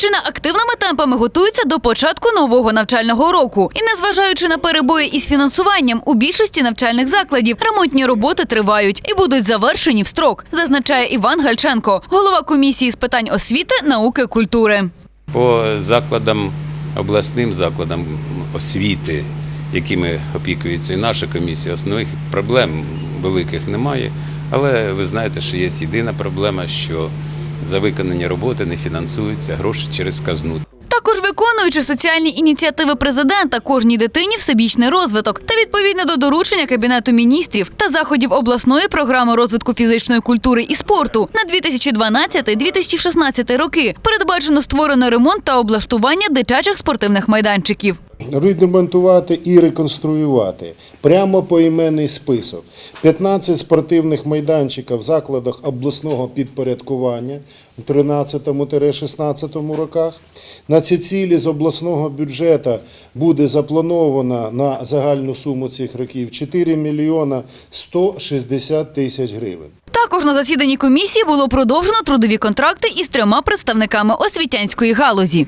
Полтавщина активними темпами готується до початку нового навчального року. І незважаючи на перебої із фінансуванням, у більшості навчальних закладів ремонтні роботи тривають і будуть завершені в строк, зазначає Іван Гальченко, голова комісії з питань освіти, науки, культури. По закладам, обласним закладам освіти, якими опікується і наша комісія, основних проблем великих немає. Але ви знаєте, що є єдина проблема, що за виконані роботи не фінансуються гроші через казну. Також виконуючи соціальні ініціативи президента кожній дитині всебічний розвиток та відповідно до доручення кабінету міністрів та заходів обласної програми розвитку фізичної культури і спорту на 2012-2016 роки передбачено створено ремонт та облаштування дитячих спортивних майданчиків. Відремонтувати і реконструювати прямо поіменний список. 15 спортивних майданчиків в закладах обласного підпорядкування у 13-16 роках. На ці цілі з обласного бюджету буде заплановано на загальну суму цих років 4 мільйона 160 тисяч гривень. Також на засіданні комісії було продовжено трудові контракти із трьома представниками освітянської галузі.